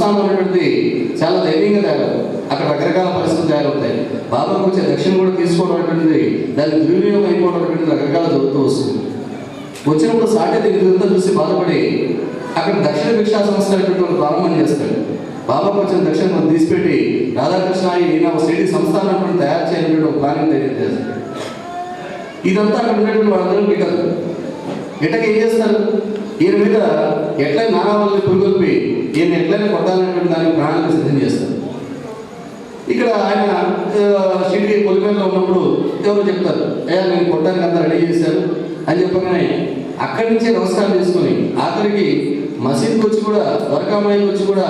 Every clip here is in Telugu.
సంస్థానం అనేటువంటిది చాలా ధైర్యంగా తయారవు అక్కడ రకరకాల పరిస్థితులు తయారవుతాయి. బాబాకు వచ్చే దక్షిణ కూడా తీసుకోవడం అనేటువంటిది దాన్ని దుర్వినియోగం అయిపోవడం అనేటువంటిది రకరకాల జరుగుతూ వస్తుంది. వచ్చినప్పుడు సాటి ఇదంతా చూసి బాధపడి అక్కడ దక్షిణ భిక్షా సంస్థ అనేటువంటి ప్రారంభం చేస్తాడు. బాబాకు వచ్చిన దక్షిణ మనం తీసిపెట్టి రాధాకృష్ణ ఈయన ఒక సిటీ సంస్థానం అనేటువంటి తయారు చేయాలనేటువంటి ఒక ప్లానింగ్ తయారు చేస్తాడు. ఇదంతా అక్కడ ఉండేటువంటి వాళ్ళందరూ గిట్టదు గిట్టక ఏం చేస్తారు? ఈయన మీద ఎట్లా నానా వాళ్ళని పురుగొల్పి ఈయన ఎట్లయినా కొట్టాలనేటువంటి దానికి ప్రాణాలకు సిద్ధం చేస్తారు. ఇక్కడ ఆయన సిటీ షిరిడి పొలిమేరలో ఉన్నప్పుడు ఎవరు చెప్తారు అయ్యా నేను కొట్టడానికి అంతా రెడీ చేశారు అని చెప్పగానే అక్కడి నుంచే నమస్కారం చేసుకొని ఆఖరికి మసీద్కి వచ్చి కూడా ద్వారకామాయికి వచ్చి కూడా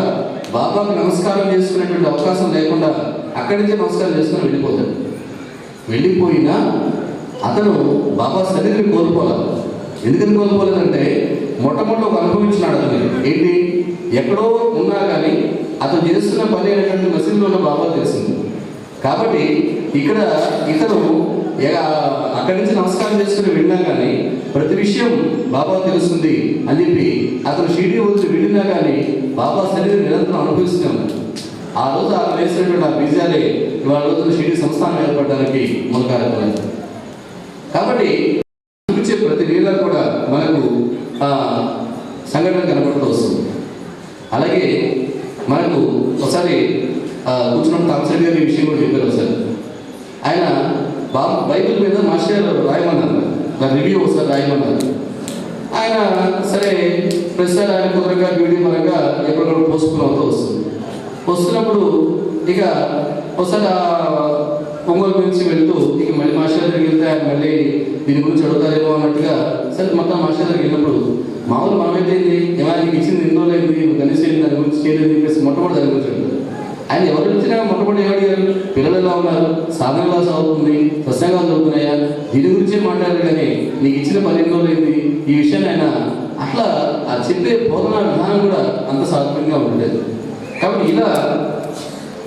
బాబాకు నమస్కారం చేసుకునేటువంటి అవకాశం లేకుండా అక్కడి నుంచే నమస్కారం చేసుకుని వెళ్ళిపోతాడు. వెళ్ళిపోయినా అతను బాబా సన్నిధిని కోల్పోలేదు ఎందుకని కోల్పోలేదంటే మొట్టమొదటి ఒక అనుభవించినాడు అతను. ఏంటి? ఎక్కడో ఉన్నా కానీ అతను చేస్తున్న పని అయినటువంటి మసీదులో ఉన్న బాబా తెలిసింది. కాబట్టి ఇక్కడ ఇతను అక్కడి నుంచి నమస్కారం చేసుకుని విన్నా కానీ ప్రతి విషయం బాబా తెలుస్తుంది అని చెప్పి అతను షిరిడి వచ్చి వెళ్ళినా కానీ బాబా శరీరం నిరంతరం అనుభవిస్తున్నాను ఆ రోజు ఆ వేసినటువంటి ఆ బీజాలే ఇవాళ రోజున షిరిడి సంస్థానం ఏర్పడడానికి మూల కార్యక్రమం కాబట్టి చూపించే ప్రతి లీల కూడా మనకు ఆ, సంఘటన కనబడుతూ వస్తుంది అలాగే మనకు ఒకసారి కూర్చున్న కూర్చున్నప్పుడు గారు ఈ విషయం కూడా చెప్పారు ఒకసారి. ఆయన బాబు బైబిల్ మీద మాస్టర్ రాయమన్నారు. దాని రివ్యూ ఒకసారి రాయమన్నారు. ఆయన సరే ప్రస్తుతం ఆయన కుదరగా వీడియో పరంగా ఎప్పటికప్పుడు పోస్టుకుని వస్తుంది. వస్తున్నప్పుడు ఇక ఒకసారి ఆ ఒంగోలు గురించి వెళ్తూ ఇక మళ్ళీ మాస్టర్ దగ్గరికి వెళ్తే ఆయన మళ్ళీ దీని గురించి అడుగుతారేమో అన్నట్టుగా సరే మొత్తం మాస్టర్ దగ్గరికి వెళ్ళినప్పుడు మామూలు మనమైతే ఏమైనా ఇచ్చింది ఎన్నో లేదు నువ్వు దాని గురించి చేయలేదు చెప్పేసి మొట్టమొదటి దాని గురించి ఆయన ఎవరు వచ్చినా మొట్టమొదటి అడిగారు పిల్లలు ఎలా ఉన్నారు. సాధన క్లాస్ అవుతుంది సత్సంగాలు చదువుతున్నాయా? దీని గురించే మాట్లాడారు కానీ నీకు ఇచ్చిన పని ఎన్నో లేదు ఈ విషయాన్ని ఆయన అట్లా ఆ చెప్పే బోధనా విధానం కూడా అంత సాత్వికంగా ఉండలేదు. కాబట్టి ఇలా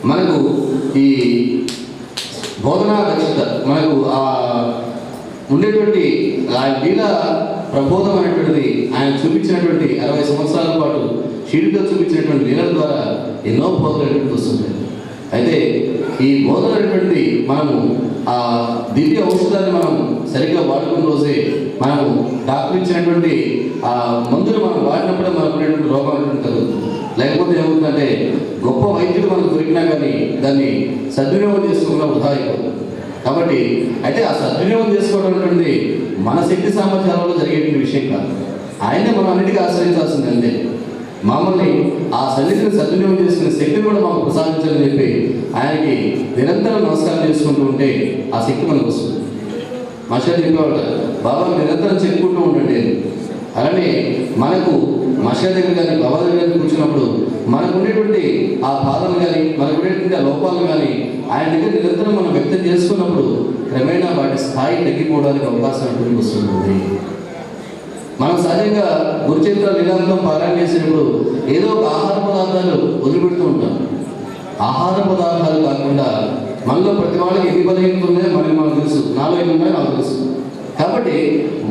మనకు ఈ బోధనా దక్షత మనకు ఆ ఉండేటువంటి ఆ లీల ప్రబోధం అనేటువంటిది ఆయన చూపించినటువంటి అరవై సంవత్సరాల పాటు షీడ్గా చూపించినటువంటి లీలల ద్వారా ఎన్నో బోధనటువంటి వస్తుంటాయి. వస్తుంది అయితే ఈ బోధనటువంటి మనము ఆ దివ్య ఔషధాన్ని మనం సరిగ్గా వాడుకున్న రోజే మనము డాక్టర్ ఇచ్చినటువంటి ఆ మందులు మనం వాడినప్పుడే మనకు ఉండేటువంటి రోగం అనేది కలుగుతుంది లేకపోతే ఏమవుతుందంటే గొప్ప వైద్యుడు మనకు దొరికినా కానీ దాన్ని సద్వినియోగం చేసుకోవడం వృధా కాబట్టి అయితే ఆ సద్వినియోగం చేసుకోవడం అనేటువంటి మన శక్తి సామర్థ్యాలలో జరిగేటువంటి విషయం కాదు. ఆయనే మనం అన్నిటికీ ఆశ్రయించాల్సింది అంతే. మమ్మల్ని ఆ సన్నిధిని సద్వినియోగం చేసుకునే శక్తి కూడా మాకు ప్రసాదించాలని చెప్పి ఆయనకి నిరంతరం నమస్కారం చేసుకుంటూ ఉంటే ఆ శక్తి మనకు వస్తుంది. మాస్టర్ చెప్పేవాడు బాబా నిరంతరం చెప్పుకుంటూ ఉండండి. అలానే మనకు మషా దగ్గర కానీ బాబా దగ్గర కానీ కూర్చున్నప్పుడు మనకు ఉండేటువంటి ఆ బాధలు కానీ మనకు ఉండేటువంటి ఆ లోపాలు కానీ ఆయన దగ్గర నిరంతరం మనం వ్యక్తం చేసుకున్నప్పుడు క్రమేణా వాటి స్థాయి తగ్గిపోవడానికి అవకాశం ఉంటుంది. వస్తుంది మనం సహజంగా గురుచరిత్ర లీలాంతం పారాయణ చేసినప్పుడు ఏదో ఒక ఆహార పదార్థాలు వదిలిపెడుతూ ఉంటాం. ఆహార పదార్థాలు కాకుండా మనలో ప్రతి వాళ్ళకి ఎన్ని బలహీనతలు ఉన్నాయో మనకి మనకు తెలుసు. నాలో ఎన్ని ఉన్నాయో నాకు తెలుసు. కాబట్టి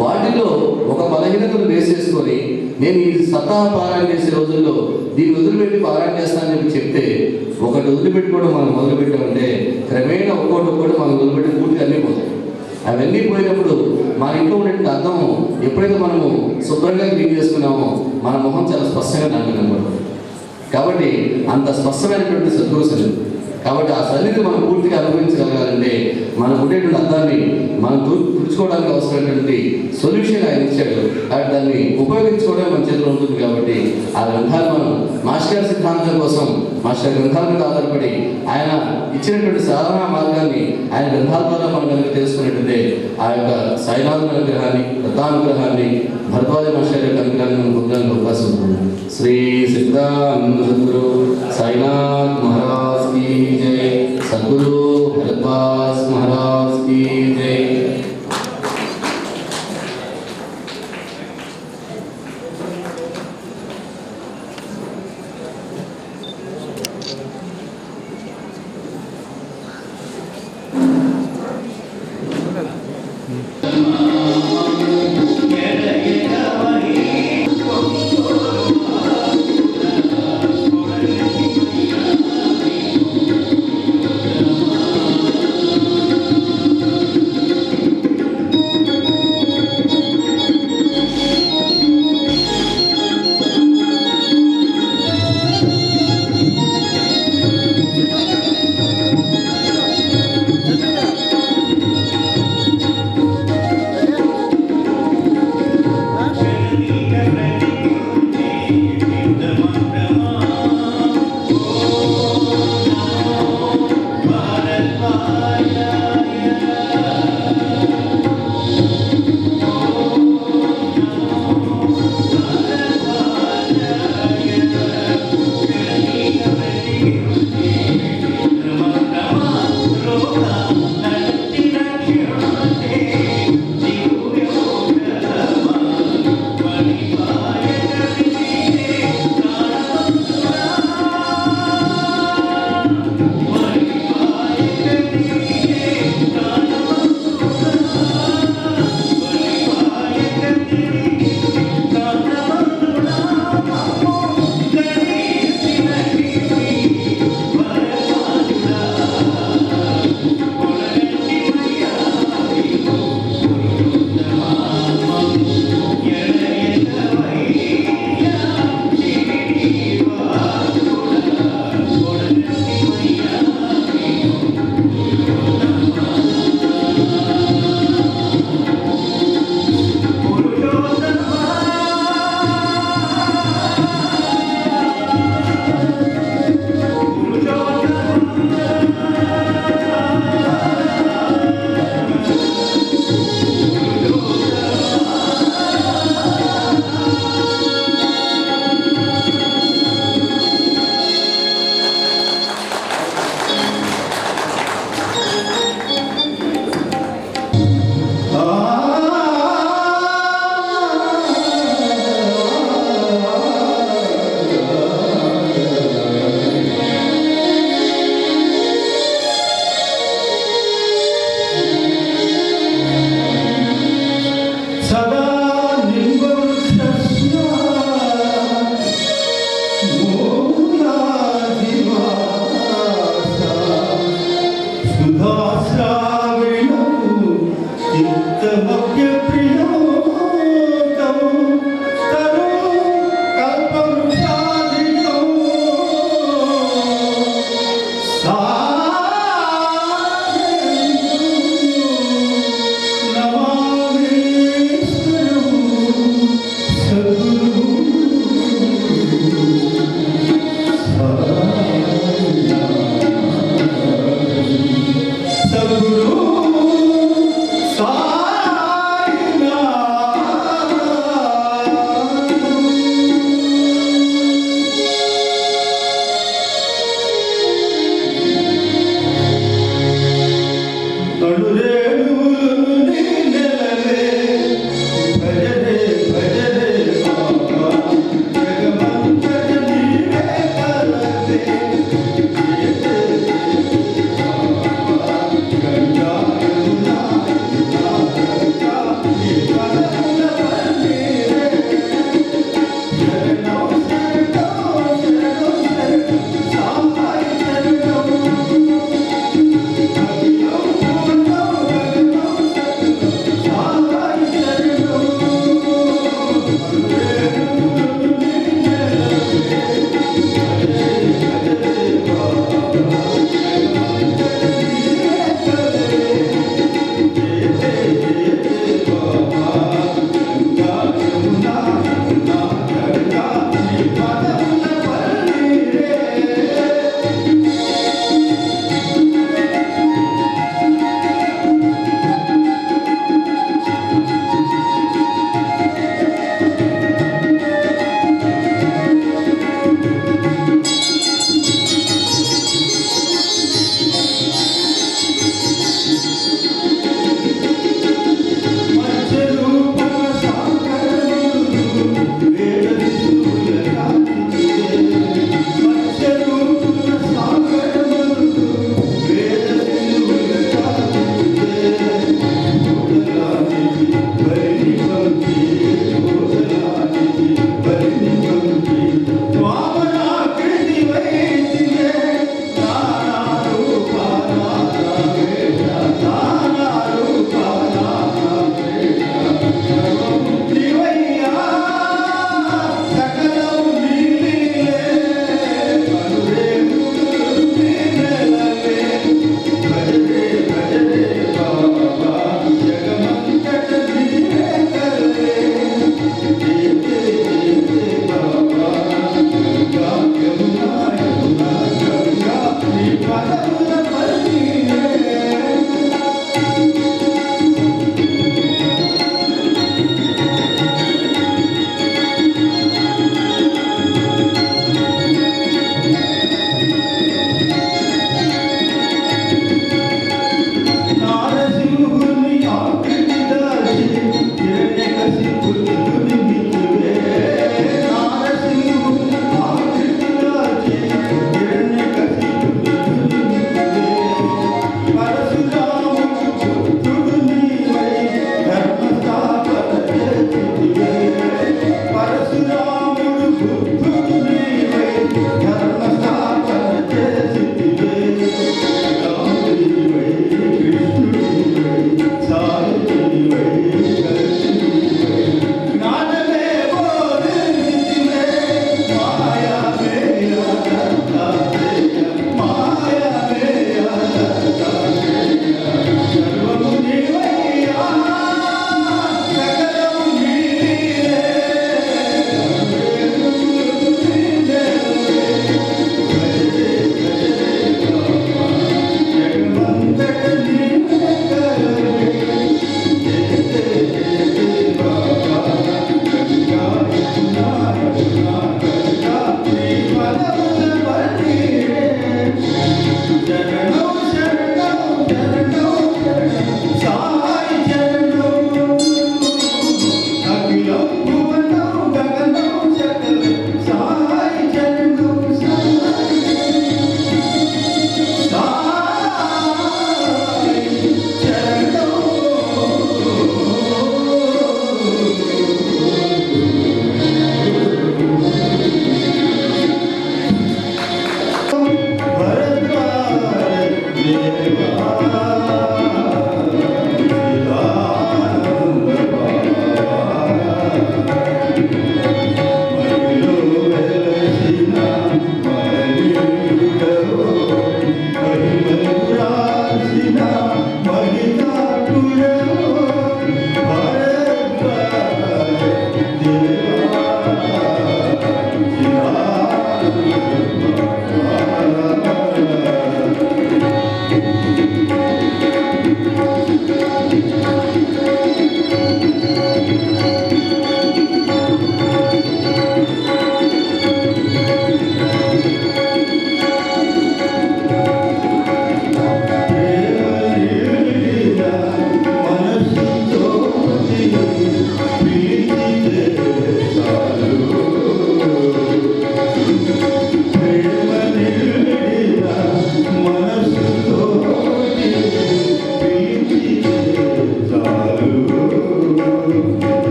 వాటిలో ఒక బలహీనతను వేసేసుకొని నేను ఈ సత్తా పారాయణ చేసే రోజుల్లో దీన్ని వదిలిపెట్టి పారాయణ చేస్తానని చెప్పి చెప్తే ఒకటి వదిలిపెట్టుకోవడం మనం మొదలుపెట్టామంటే క్రమేణా ఒక్కోటి ఒక్కోటి మనం వదిలిపెట్టి పూర్తిగా అన్నీ పోతాయి. అవన్నీ పోయినప్పుడు మన ఇంట్లో ఉండే అర్థం ఎప్పుడైతే మనము శుభ్రంగా క్లీన్ చేసుకున్నామో మన మొహం చాలా స్పష్టంగా నమ్మకం కనబడుతుంది కాబట్టి అంత స్పష్టమైనటువంటి సద్గురు కాబట్టి ఆ సన్నిధి మనం పూర్తిగా అనుభవించగలగాలి. మనం ఉండేటువంటి అర్థాన్ని మనం తు- తుడుచుకోవడానికి అవసరమైనటువంటి సొల్యూషన్ ఆయన ఇచ్చాడు కాబట్టి దాన్ని ఉపయోగించుకోవడం మన చేతిలో ఉంటుంది కాబట్టి ఆ గ్రంథాలు మనం మాస్టర్ గారి సిద్ధాంతం కోసం మాస్టర్ గ్రంథాల మీద ఆధారపడి ఆయన ఇచ్చినటువంటి సాధనా మార్గాన్ని ఆయన గ్రంథాల ద్వారా మనం కనుక తెలుసుకున్నట్టుంటే ఆ యొక్క సాయినాథుల అనుగ్రహాన్ని దత్తానుగ్రహాన్ని భరద్వాజ మాస్టర్ యొక్క అనుగ్రహాన్ని మనం పొందడానికి అవకాశం ఉంటుంది శ్రీ సిద్ధానంద సద్గురు సాయినాథ్ మహారాజ్ की जय सद्गुरु भरद्वाज महाराज की जय